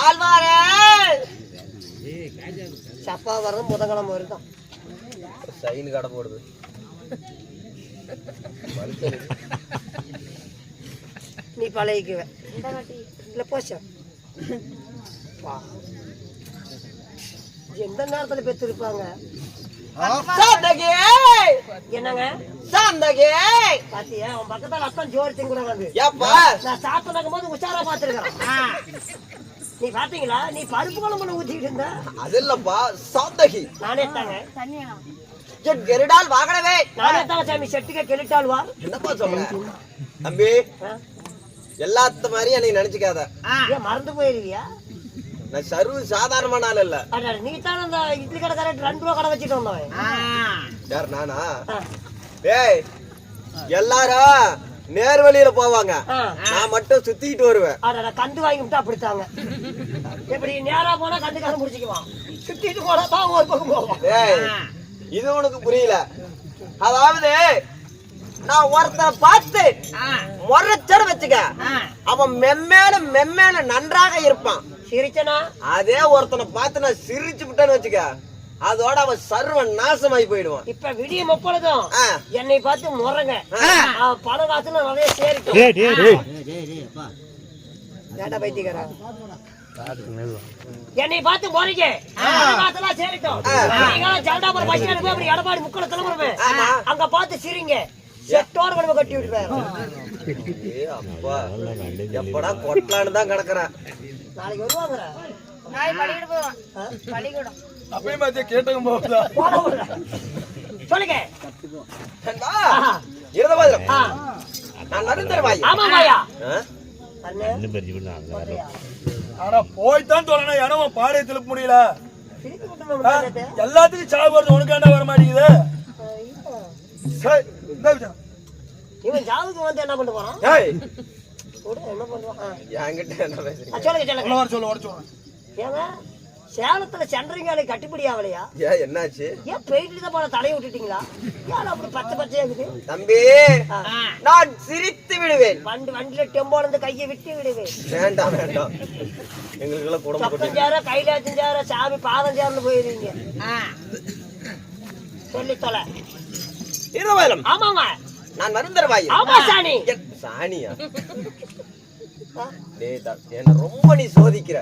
ஆழ்வாரே! சப்பா வர்றது புதன்கிழமை வரைக்கும் சைன் கடை போடுது. நீ பழகிக்குவ. இல்ல போச்ச எந்த நேரத்துல பெற்றிருப்பாங்க? சாந்தகே! என்னங்க? சாந்தகே! பாத்தியா உன் பக்கத்துல அத்தான் ஜோர் திங்குற வந்து. ஏப்பா! நான் சாப்பிட்டு போது உச்சாரா பாத்துருக்கேன் நீ பாத்தீங்களா? நீ பருப்பு குழம்புல ஊத்திட்டு இருந்த? அது இல்லப்பா சாந்தகி. நானே தாங்க. கெருடால் வாகனவே நானே தாங்க சாமி செட்டுக்க கெளிட்டாள் வா. என்னப்பா சொல்ற? தம்பி எல்லாத்த மாதிரி என்னை நினைச்சுக்காத. ஏன் மறந்து போயிருவியா? நான் சர்வ சாதாரணமான ஆள் இல்ல. அட, நீ தானே அந்த இட்லி கடை கரெக்ட் ரெண்டு ரூபா கடை வச்சுட்டு வந்தவன். யார் நானா? ஆ, ஏய் எல்லாரும் நேர்வழியில போவாங்க. நான் மட்டும் சுத்திட்டு வருவேன். கண்டு வாங்கி விட்டா அப்படித்தாங்க. எப்படி நேரா போனா கண்டுக்காரன் முடிச்சுக்குவான். சுத்திட்டு போனா தான் ஒரு பக்கம் போவான். ஏய் இது உனக்கு புரியல. அதாவது நான் ஒருத்தரை பார்த்து முறைச்சட வச்சுக்க அவன் மெம்மேல மெம்மேல நன்றாக இருப்பான். சிரிச்சனா? அதே ஒருத்தனை பார்த்து நான் சிரிச்சு விட்டேன்னு வச்சுக்க அதோட அவன் சர்வ நாசமாயி போயிடுவான். இப்ப விடிய முப்பொழுதும் ஆ. என்னை பார்த்து முறங்க அவன் பணம் காசுல நிறைய சேரிக்கும் ஏடா பைத்தியக்காரா என்னை பார்த்து காசுலாம் சேரிட்டோம் நீங்க ஜல்டாபுரம் பஸ் அப்படி எடப்பாடி முக்கல கிளம்புறமே ஆமா. அங்க பார்த்து சிரிங்க. செட்டோட கட்டி விட்டுருவேன் அப்பா. எப்படா கொட்டலான்னு தான் கிடக்குறேன். நாளைக்கு வருவாங்க நாளை பள்ளிக்கூடம் போவோம். பள்ளிக்கூடம். போகுதா. சொல்லுங்க. நான் வாய் ஆமா? அண்ணே. ஆனா போய்தான் சொல்லணும் ஏன்னா உன் பாடையை திருப்ப முடியல. எல்லாத்துக்கும் சாவு வருது உனக்காண்டா வர மாட்டேங்குது? சரி, இந்த. இவன் ஜாவுக்கு வந்து என்ன பண்ண போறான்? ஏய்! கூட என்ன பண்ணுவான்? ஆ. என்கிட்ட என்ன பேசுறீங்க? ஆ, சொல்லுங்க சொல்லுங்க. உள்ள வர சொல்லு வர சொல்றேன் ஏங்க சேலத்துல சென்ட்ரிங்காலை கட்டுப்படி ஆகலையா ஏன் என்னாச்சு? ஏன் பெயிண்ட் தான் போல தலையை விட்டுட்டீங்களா? ஏன் அப்படி பச்சை பச்சையா இருக்குது? தம்பி. நான் சிரித்து விடுவேன். வண்டி வண்டியில டெம்போல இருந்து கையை விட்டு விடுவேன். வேண்டாம் வேண்டாம். சொப்பம் கொட்டி சேர கைலாச்சும் சேர சாமி பாதம் சேர்ந்து போயிருவீங்க. சொல்லி தொலை. இருவரும் ஆமாங்க நான் வருந்தர வாய் ஆமா சாணி. சாணியா? என்ன ரொம்ப நீ சோதிக்கிற?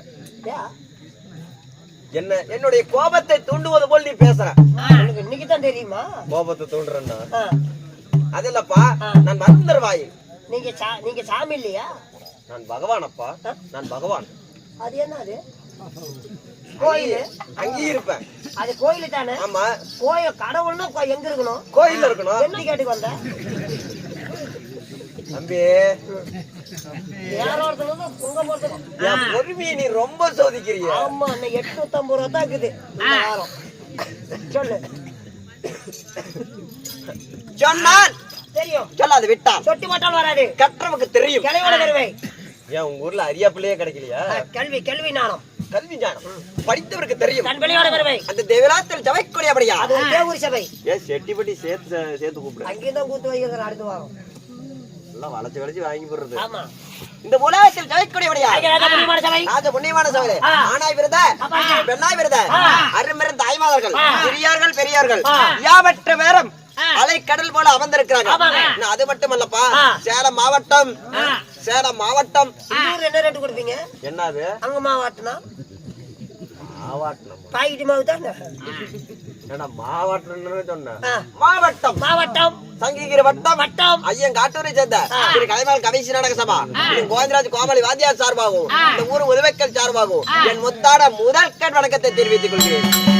என்ன என்னுடைய கோபத்தை தூண்டுவது போல் நீ பேசுற. இன்னைக்கு தான் தெரியுமா? கோபத்தை தூண்டுறேன்னா? அது இல்லப்பா. நான் வருந்தர வாய் நீங்க சா- நீங்க சாமி இல்லையா? நான் பகவானப்பா? நான் பகவான். அது என்ன அது? கோயில். அங்கேயும் இருப்பேன். அது கோயில் தானே? ஆமா. கோயில் கடவுள்னா எங்க இருக்கணும்? கோயில்ல இருக்கணும். என்ன கேட்டுக்கு வந்த? தம்பி. பொறுமையை நீ ரொம்ப சோதிக்கிறிய. ஆமா இன்னும் எட்நூத்தி ஐம்பது ரூபா தான் இருக்குது. சொல்லு. சொன்னான். தெரியும். சொல்லாது விட்டான். சொட்டு மட்டால் வராது. கற்றவனுக்கு தெரியும். கிளையோட வருவை ஏன் உங்க ஊர்ல அரியா பிள்ளையே கிடைக்கலையா கல்வி கல்வி நாணம். கல்வி ஞானம் படித்தவருக்கு தெரியும். அந்த தேவராத்தில் ஜவைக்கூடிய அப்படியா அது தேவூர் சபை. ஏன் செட்டிப்பட்டி சேர்த்து சேர்த்து கூப்பிடு. அங்கேயும் தான் கூத்து வைக்கிறது அடுத்த வாரம். எல்லாம் வளைச்சு வளைச்சு வாங்கி போடுறது. ஆமா. இந்த உலகத்தில் அங்கே ராஜா புண்ணியமான சபை. ஆனாய் விருத. பெண்ணாய் விருத ஆ. அருமிருந்த தாய்மாதர்கள் பெரியார்கள் ஆ. யாவற்ற வேறம் அலை கடல் போல அமர்ந்திருக்கிறாங்க. அது மட்டுமல்லப்பா? ஆ. சேலம் மாவட்டம். சேலம் மாவட்டம். என்ன ரேட்டு கொடுப்பீங்க? என்னது அங்க மாவட்டம் பாக்கெட் மாவு தானே? ஏன்னா மாவட்டம்னு சொன்னேன் ஆ. மாவட்டம். மாவட்டம். சங்ககிரி வட்டம். வட்டம். ஐயன் காட்டூரை சேர்ந்த திரு கலைமால் நாடக சபா திரு கோவிந்தராஜ் கோமலி வாத்தியார் சார்பாகவும் இந்த ஊர் உதவிக்கல் சார்பாகவும் என் முத்தாட முதற்கண் வணக்கத்தை தெரிவித்துக் கொள்கிறேன்.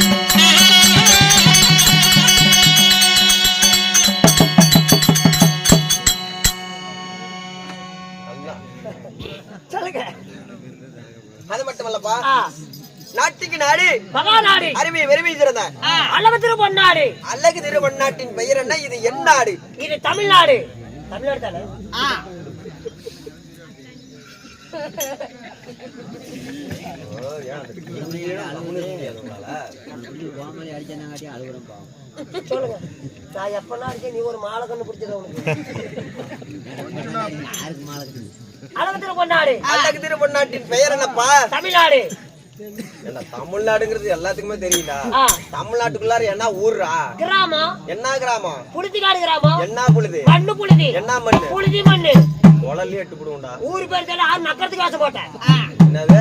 ஆ, நாட்டுக்கு நாடு. மகாநாடு அருமை வெறுமை சிறந்த. அளவு திருப்பொன்னாடு. அழகு திருவண்ணாட்டின் பெயர் என்ன? இது என் நாடு. இது தமிழ்நாடு. தமிழ்நாடு தானே? சொல்லுங்க. நான் இருக்கேன் நீ ஒரு மாலை கண்ணு பிடிச்சது உனக்கு. அழகு பெயர் என்னப்பா? தமிழ்நாடு. என்ன தமிழ்நாடுங்கிறது எல்லாத்துக்குமே தெரியல. தமிழ்நாட்டுக்குள்ளார என்ன ஊர்ரா? கிராமம். என்ன கிராமம்? புழுதிக்காடு கிராமம். என்ன புழுது? மண்ணு புழுதி. என்ன மண்ணு? புழுதி மண்ணு. குழல்லி எட்டு போடுவோம்டா. ஊரு பேர் தெரியல யாரும் நக்கறதுக்கு ஆசை போட்டேன். என்னது?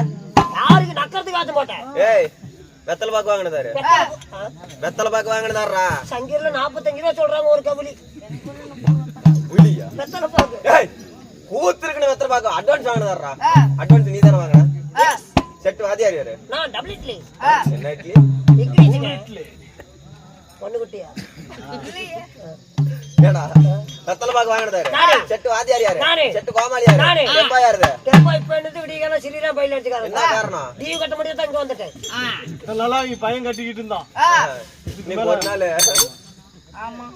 யாருக்கு நக்கறதுக்கு ஆசை போட்டேன். ஏய் வெத்தலை பாக்கு வாங்கினதாரு. வெத்தலை பாக்கு. வாங்கினதாரா சங்கீர்ல நாற்பத்தஞ்சு ரூபா சொல்றாங்க ஒரு கபலி புலியா வெத்தலை பாக்கு. ஏய் கூத்துருக்குன்னு வெத்தலை பாக்கு அட்வான்ஸ் வாங்கினதாரா அட்வான்ஸ் நீ தானே வாங்கின? செட்டு வாதியார் யாரு? நான் டபுள் இட்லி. என்ன இட்லி? இங்கிலீஷுங்க பொண்ணு குட்டியா ஏடா வெத்தலை பாக்கு வாங்கினதாரு நானே. செட்டு வாதியார் யாரு? நானே. செட்டு கோமாளி யாரு? இப்ப என்னது? பயில என்ன அடிச்சுக்காரங்க காரணம் லீவ் கட்ட முடியாது இங்க வந்துட்டேன். நல்லா இங்க பையன் கட்டிக்கிட்டு இருந்தான். நீ ஒரு நாள். ஆமா.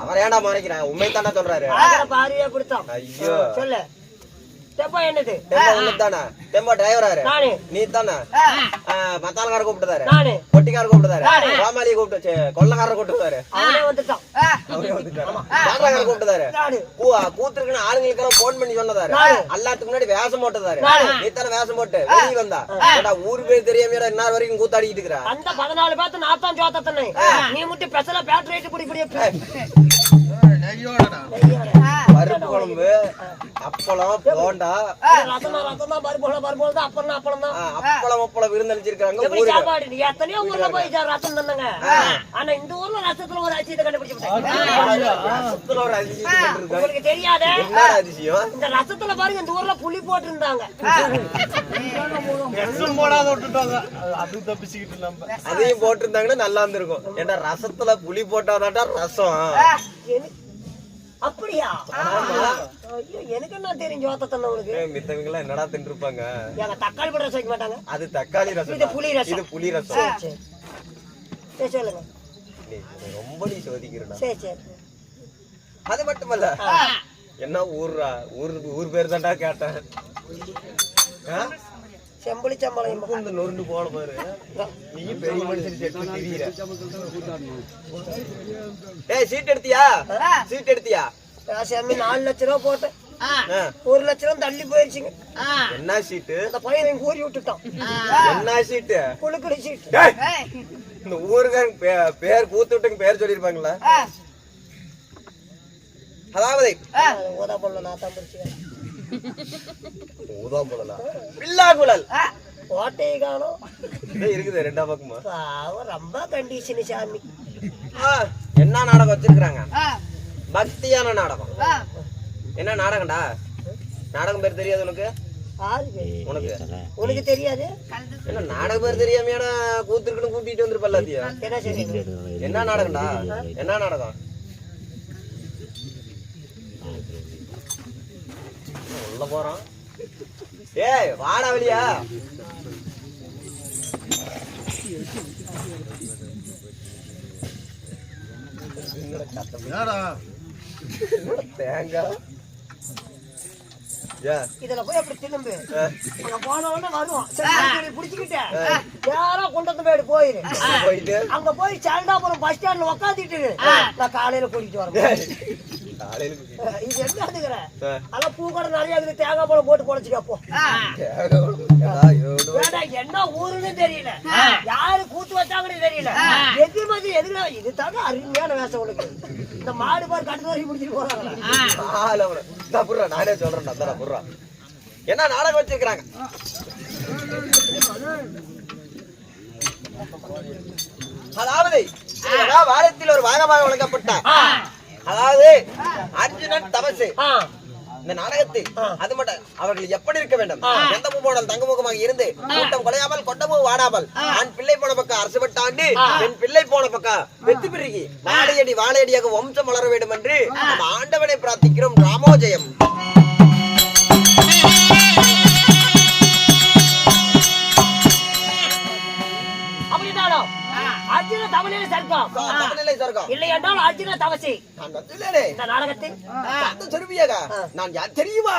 அவர் ஏன்டா மறைக்கிறான்? உண்மை தானே சொல்றாரு பாரியா கொடுத்தோம் ஐயோ. சொல்லு. தெப்பா என்னது? தெம்பா உங்களுக்கு தானே தெம்பா டிரைவராரு நானே. நீ தானே மத்தாளக்கார கூப்பிட்டுதாரு. நானே. பொட்டிக்கார கூப்பிட்டுதாரு. கோமாளியை கூப்பிட்டு ச்சே, கொள்ளக்காரரை கூப்பிட்டுதாரு பாட்டக்கார கூப்பிட்டுதாரு. பூ கூத்துருக்குன்னு ஆளுங்களுக்கெல்லாம் போன் பண்ணி சொன்னதாரு. எல்லாத்துக்கு முன்னாடி வேஷம் போட்டதாரு. நீ தானே வேஷம் போட்டு வெளியே வந்தா? ஏடா ஊரு பேர் தெரியாம இன்னொரு வரைக்கும் கூத்தாடிக்கிட்டு இருக்கிறா? அந்த பதினாலு பேர்த்து நாத்தான் நீ மட்டும் பெசல பேட் குடி குடி பருப்பு குழம்பு அப்பளம் போண்டா. ரசமா ரசம் தான் பருப்பு பருப்பு தான். அப்பளம் அப்பளம் விருந்தளிச்சிருக்காங்க எத்தனையோ ஊர்ல போய் சார் ரசம் தந்தாங்க. ஆனா இந்த ஊர்ல ரசத்துல ஒரு அச்சியத்தை கண்டுபிடிச்சு ஒரு அதிசயம் உங்களுக்கு தெரியாதே? அதிசயம்? இந்த ரசத்துல பாருங்க இந்த ஊர்ல புளி போட்டிருந்தாங்க. போடாத விட்டுட்டாங்க. அது- அது தப்பிச்சுக்கிட்டு நம்ம. அதையும் போட்டிருந்தாங்கன்னா நல்லா இருந்திருக்கும். ஏன்டா ரசத்துல புளி போட்டாதான்டா ரசம். எனக்கு- அப்படியா? ஐயோ எனக்கு என்ன தெரியும் ஜோத்த தந்த உனக்கு மித்தவங்க எல்லாம் என்னடா தின்றுப்பாங்க? எங்க தக்காளி போட ரசம் வைக்க மாட்டாங்க. அது தக்காளி ரசம் இது புளி ரசம். இது புளி ரசம். சரி சொல்லுங்க. ரொம்ப நீ சோதிக்கிறடா. சரி சரி. அது மட்டுமல்ல. என்ன ஊர்ரா? ஊர் ஊர் பேர் தான்டா கேட்டேன்? செம்புளி சம்பளம் இந்த நொறுண்டு போன பாரு. நீ பெரிய மனுஷன் செட்டு தெரியல ஏய் சீட் எடுத்தியா? சீட் எடுத்தியா? சாமி நாலு லட்ச ரூபா போட்டேன். ஒரு லட்ச ரூபா தள்ளி போயிருச்சுங்க. என்ன சீட்டு? அந்த பையன் ஊறி விட்டுட்டான். என்ன சீட்டு? குழுக்குடி சீட் டேய், இந்த ஊருக்காரங்க பே- பேர் கூத்து விட்டுங்க பேர் சொல்லிருப்பாங்களா அதாவது ஓதா பொண்ணு நான் தான் முடிச்சுக்கிறேன் ஊதாம் போடலாம் பில்லாகுழல் கோட்டையை காணும். இதே இருக்குது ரெண்டா பக்கமா? பாவம் ரொம்ப கண்டிஷனு சாமி. ஆ, என்ன நாடகம் வச்சிருக்காங்க பக்தியான நாடகம். என்ன நாடகம்டா? நாடகம் பேர் தெரியாது உனக்கு? உனக்கு? உனக்கு தெரியாது? என்ன நாடகம் பேர் தெரியாமையான கூத்துருக்குன்னு கூட்டிட்டு வந்திருப்ப எல்லாத்தையும் என்ன சரி? என்ன நாடகம்டா? என்ன நாடகம்? உள்ள போறான். ஏய் வாடா வெளியா. தேங்காய். இதுல போய் அப்படி திரும்பு ஆ. அங்க போன உடனே வருவோம் சரி புடிச்சுக்கிட்டு. யாரோ கொண்டு வந்து போயிடு போயிரு. போயிட்டு. அங்க போய் சேல்டாபுரம் பஸ் ஸ்டாண்ட்ல உக்காந்துட்டு நான் காலையில கூட்டிட்டு வரேன். இது ஆ. அதெல்லாம் பூ கடை நிறைய இருக்குது தேங்காய் பழம் போட்டு? ஏடா, என்ன ஊருன்னு தெரியல. யாரு கூத்து வச்சாங்கன்னு தெரியல. எது மாதிரி எதுல இது தாங்க அருமையான வேஷம் உனக்கு. இந்த மாடு பாரு கட்டு வரைக்கும் முடிச்சிட்டு புர்றா, நானே சொல்றேன்டா, இந்தாடா புர்றா. என்ன நாடகம் வச்சிருக்கிறாங்க? அதாவது வாரத்தில் ஒரு பாகமாக வழங்கப்பட்ட அதாவது அர்ஜுனன் தபசு. இந்த நாடகத்தில் அது மட்டும் அவர்கள் எப்படி இருக்க வேண்டும்? எந்த பூமோடல் தங்கமுகமாக இருந்து கூட்டம் குலையாமல் கொண்டபூ வாடாமல் ஆண் பிள்ளை போன பக்கம் அரசுபட்ட ஆண்டு பெண் பிள்ளை போன பக்கம் வெத்து பிறகி வாழையடி வாழையடியாக வம்சம் வளர வேண்டும் என்று நம்ம ஆண்டவனை பிரார்த்திக்கிறோம். ராமோஜயம். அர்ஜுன தமிழில் சர்க்கம். தமிழிலை சொர்க்கம். இல்லை என்றால் அர்ஜுன தவசி நான் வந்துள்ளேனே இந்த நாடகத்தில். அந்த சொருவியாக நான் யார் தெரியுமா?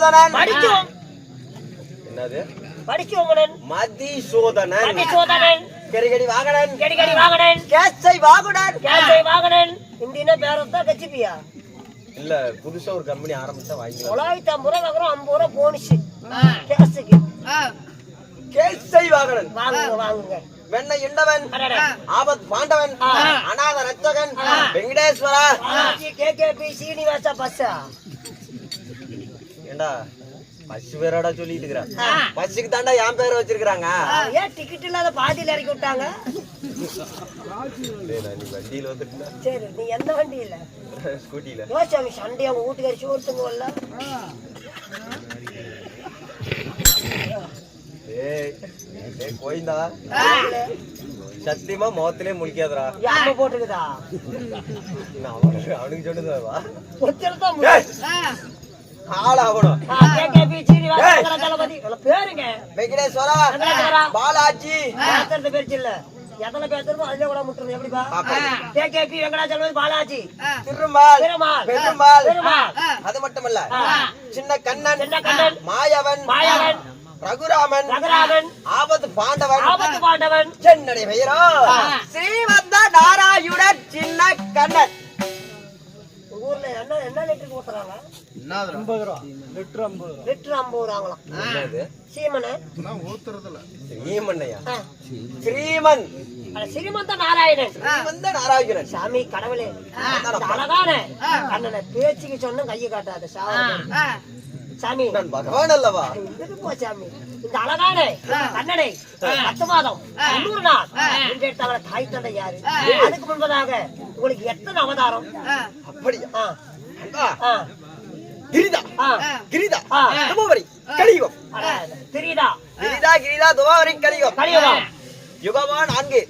மதிசூதனன் படிக்கும். என்னது? படிச்சவங்கடன் மதிசூதனன். மதிசோதனன். கரிகடி வாகனன். கடிகடி வாகனன். கேசை வாகுடன். கேசை வாகனன். இந்தின பேரத்தான் கச்சிப்பியா? இல்ல புதுசா ஒரு கம்பெனி ஆரம்பிச்சா வாங்கிக்கலாம். தொள்ளாயிரத்தி ஐம்பது ரூபா வாங்குறோம் ஐம்பது ரூபா போனிச்சு கேஸுக்கு கேசை வாகனன். வாங்குங்க வாங்குங்க. வெண்ணை இண்டவன். ஆபத் பாண்டவன். அநாத ரட்சகன் வெங்கடேஸ்வரா. கேகேபி சீனிவாசா பஸ்ஸா? ஏண்டா? பஸ் பேரோட சொல்லிட்டு இருக்கிறான் பஸ்ஸுக்கு தாண்டா என் பேர் வச்சிருக்காங்க ஏன் டிக்கெட் இல்லாத பாதியில இறக்கி விட்டாங்க? வண்டியில வந்துட்டு சரி நீ எந்த வண்டி இல்ல ஸ்கூட்டில யோசிச்சாமி சண்டே அவங்க வீட்டுக்காரி வரல ஏய் கோயிந்தா சத்தியமா முகத்திலே முழிக்காதடா. அம்மா போட்டுக்குதா? அவனுக்கு சொன்னதுவா பேருங்க. வெங்கடேஸ்வரா. பாலாஜி. பேசுறது பேச்சு இல்ல. எத்தனை பேசுறதோ அதுல கூட முட்டுறது எப்படிப்பா? கேகேபி வெங்கடாச்சலபதி பாலாஜி. திருமால் பெருமாள். பெருமாள். பெருமாள். அது மட்டுமல்ல. சின்ன கண்ணன் சின்ன கண்ணன். மாயவன் மாயவன். ரகுராமன் ரகுராமன். ஆபத்து பாண்டவன் ஆபத்து பாண்டவன். சென்னடை பெயரோ ஸ்ரீவந்த நாராயுடன் சின்ன கண்ணன். ஊர்ல என்ன என்ன லிட்டருக்கு ஊத்துறாங்க ஐம்பது ரூபா. லிட்டர் ஐம்பது ரூபா. லிட்டர் ஐம்பது ரூபாங்களாம் சீமனு ஸ்ரீமண்ணையா ஆ. ஸ்ரீமன் சிறுமந்த நாராயணன். நாராயணன். சாமி கடவுளே. அழகான கண்ணனை பேச்சுக்கு சொன்ன கையை காட்டாத சாமி. பகவான் அல்லவா? போ சாமி. இந்த அழகான கண்ணனை பத்து மாதம் தொண்ணூறு நாள் எடுத்தாங்கள தாய் தந்தை யாரு? அதுக்கு முன்பதாக உங்களுக்கு எத்தனை அவதாரம்? அப்படியா? கிரிதா. கிரிதா. துபவரி கலியுகம். அட, தெரியுதா கிரிதா. கிரிதா துபவரி கலியுகம். கலியுகம். யுகமா நான்கு.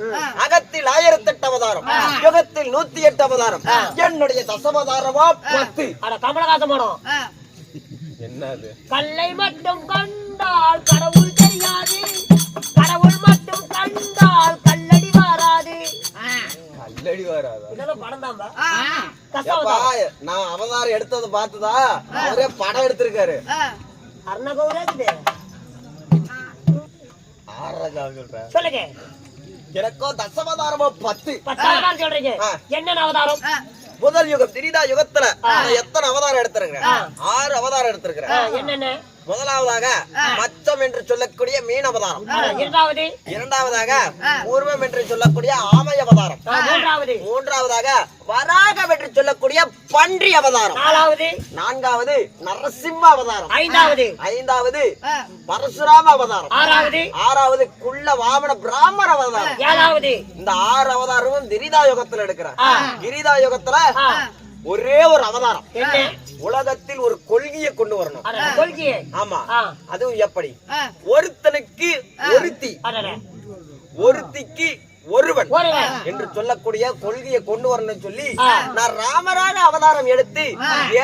அகத்தில் ஆயிரத்தி எட்டு அவதாரம் யுகத்தில் நூத்தி எட்டு அவதாரம் என்னுடைய தசவதாரமா பத்து. அட என்னது? கல்லை மட்டும் கண்டால் கடவுள் தெரியாது. நான் அவதாரம் எடுத்ததை பார்த்துதா? அவரே படம் எடுத்திருக்காரு. சொல்லுங்க. எனக்கோ தசவதாரமா பத்து. சொல்றீங்க. என்னென்ன அவதாரம்? முதல் யுகம் திரிதா யுகத்துல எத்தனை அவதாரம் எடுத்திருக்கிறேன்? ஆறு அவதாரம் எடுத்திருக்கிறேன். என்னென்ன? முதலாவதாக மச்சம் என்று சொல்லக்கூடிய மீன் அவதாரம். இரண்டாவதாக பூர்வம் என்று சொல்லக்கூடிய ஆமை அவதாரம். மூன்றாவதாக வராகம் என்று சொல்லக்கூடிய பன்றி அவதாரம். நான்காவது நரசிம்ம அவதாரம். ஐந்தாவது. ஐந்தாவது பரசுராம அவதாரம். ஆறாவது. ஆறாவது குள்ள வாமன பிராமண அவதாரம். ஏழாவது. இந்த ஆறு அவதாரமும் கிரிதா யுகத்துல எடுக்கிறேன் கிரிதா யுகத்துல ஒரே ஒரு அவதாரம். உலகத்தில் ஒரு கொள்கையை கொண்டு வரணும். கொள்கையே? ஆமா. அதுவும் எப்படி? ஒருத்தனுக்கு ஒருத்தி ஒருத்திக்கு ஒருவன் என்று சொல்லக்கூடிய கொள்கையை கொண்டு வரணும்னு சொல்லி. நான் ராமராக அவதாரம் எடுத்து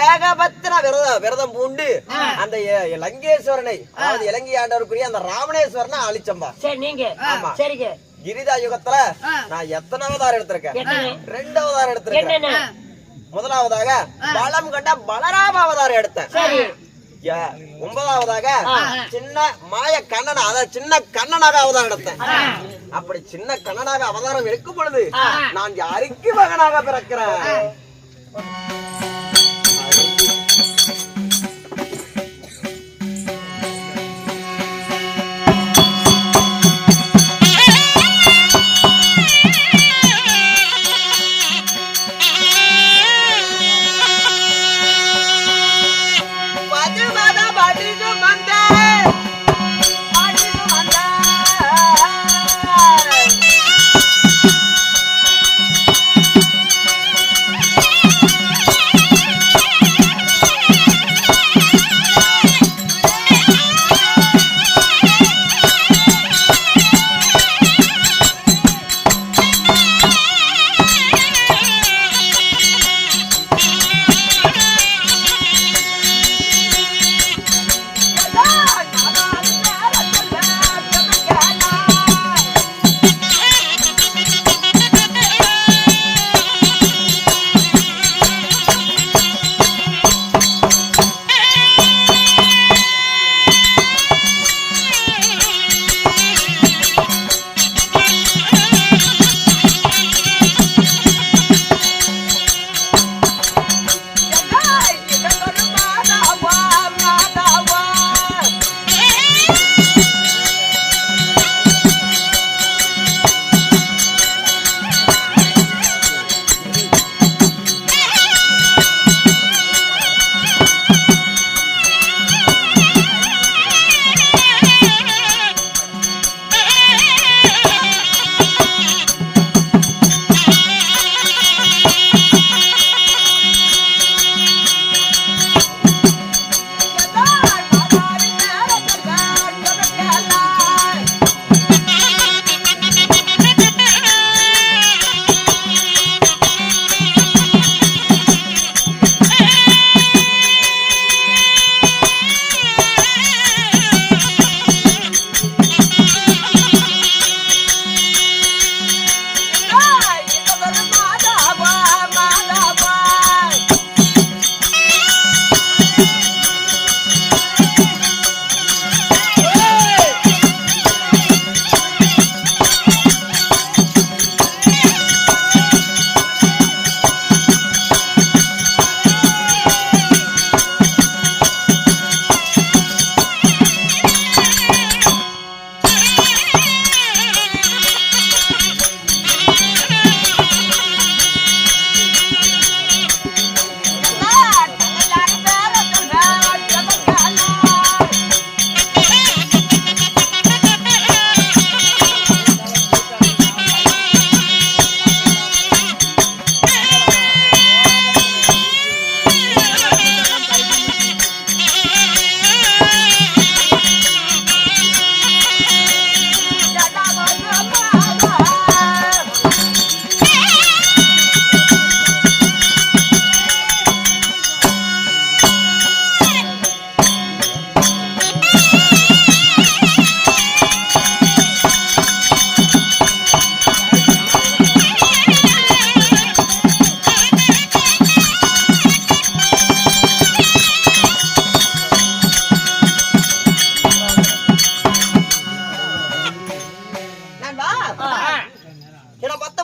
ஏகபத்திர விரத விரதம் பூண்டு அந்த லங்கேஸ்வரனை அதாவது இலங்கை ஆண்டவருக்குரிய அந்த ராமணேஸ்வரனை அழிச்சம்பா. நீங்க. ஆமா. சரிங்க. கிரிதா யுகத்துல நான் எத்தனை அவதாரம் எடுத்திருக்கேன்? ரெண்டு அவதாரம் எடுத்திருக்கேன். முதலாவதாக பலம் கண்ட பலராம அவதாரம் எடுத்தேன் ஒன்பதாவதாக சின்ன மாய கண்ணனா அதாவது சின்ன கண்ணனாக அவதாரம் எடுத்தேன் அப்படி சின்ன கண்ணனாக அவதாரம் எடுக்கும் பொழுது நான் யாருக்கு மகனாக பிறக்கிறேன்?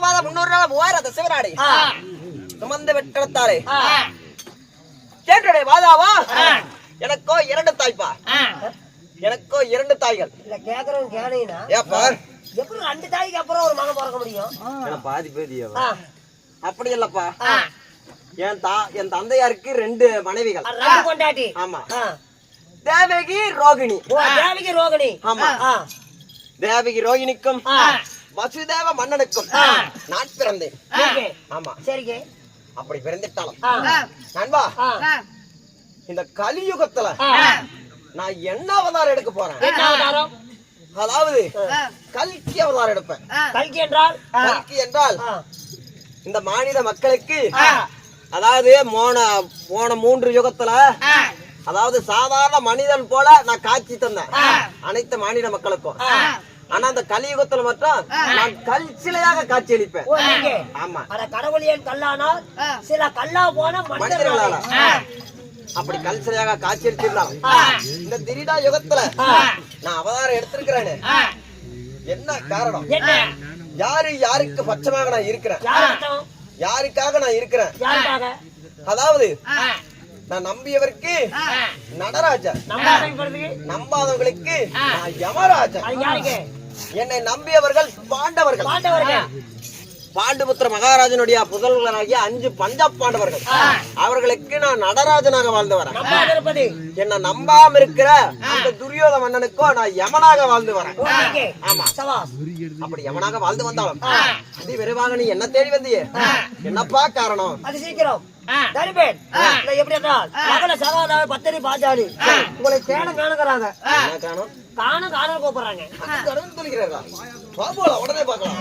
மாதம் முன்னூறு நாள் மூவாயிரம் அந்த சிவராடி ஆ, சுமந்து வெட்டத்தாலே ஆ, கேட்டுடைய வாதாவா எனக்கோ இரண்டு தாய்ப்பா. எனக்கோ இரண்டு தாய்கள். இல்ல கேக்குறவங்க கேனீங்கன்னா ஏப்பா? எப்படி ரெண்டு தாய்க்கு அப்புறம் ஒரு மகன் பிறக்க முடியும்? பாதி பேதியா அப்படி இல்லப்பா. என் தா என் தந்தையாருக்கு ரெண்டு மனைவிகள். அது ரெண்டு கொண்டாட்டி ஆமா. தேவகி ரோகிணி. ஓ தேவிக்கு ரோகிணி. ஆமா. தேவகி ரோகிணிக்கும். வசுதேவ மன்னனுக்கும் நான் பிறந்தேன். ஆமா. சரிங்க. அப்படி பிறந்துட்டாலும். நண்பா. இந்த கலியுகத்துல. நான் என்ன அவதாரம் எடுக்க போறேன்? அதாவது. கல்கி அவதாரம் எடுப்பேன். கல்கி என்றால்? கல்கி என்றால் இந்த மாநில மக்களுக்கு அதாவது போன போன மூன்று யுகத்துல. அதாவது சாதாரண மனிதன் போல நான் காட்சி தந்தேன். அனைத்து மாநில மக்களுக்கும். ஆனா அந்த கலியுகத்துல மட்டும் நான் கல் சிலையாக காட்சி அளிப்பேன் ஓ, நீங்க ஆமா. அட கடவுள் ஏன் கல்லானால். சில கல்லா போன மனிதர்களால. அப்படி கல் சிலையாக காட்சி அளித்திருந்தாலும் இந்த திரிடா யுகத்துல நான் அவதாரம் எடுத்திருக்கிறேன்னு என்ன காரணம்? யாரு யாருக்கு பட்சமாக நான் இருக்கிறேன்? யாருக்காக நான் இருக்கிறேன்? யாருக்காக? அதாவது நான் நம்பியவருக்கு நடராஜா நம்பாதவங்களுக்கு? நான் யமராஜா என்னை நம்பியவர்கள் பாண்டவர்கள். பாண்டுபுத்திர மகாராஜனுடைய புதல்வர்களாகிய அஞ்சு பஞ்சாப் பாண்டவர்கள். அவர்களுக்கு நான் நடராஜனாக வாழ்ந்து வரேன் என்ன நம்பாம இருக்கிற அந்த துரியோத மன்னனுக்கோ நான் யமனாக வாழ்ந்து வரேன். ஆமா. அப்படி யமனாக வாழ்ந்து வந்தாலும் அதி விரைவாக நீ என்ன தேடி வந்தியே? என்னப்பா காரணம்? அது சீக்கிரம். தரிபேன் இல்லை எப்படி என்றால் மகள சகாதாவை பத்தடி பாஞ்சாலி உங்களை தேட காணுங்கிறாங்க என்ன காரணம் காணும் காணும் கூப்பிடுறாங்க. உடனே பார்க்கலாம்.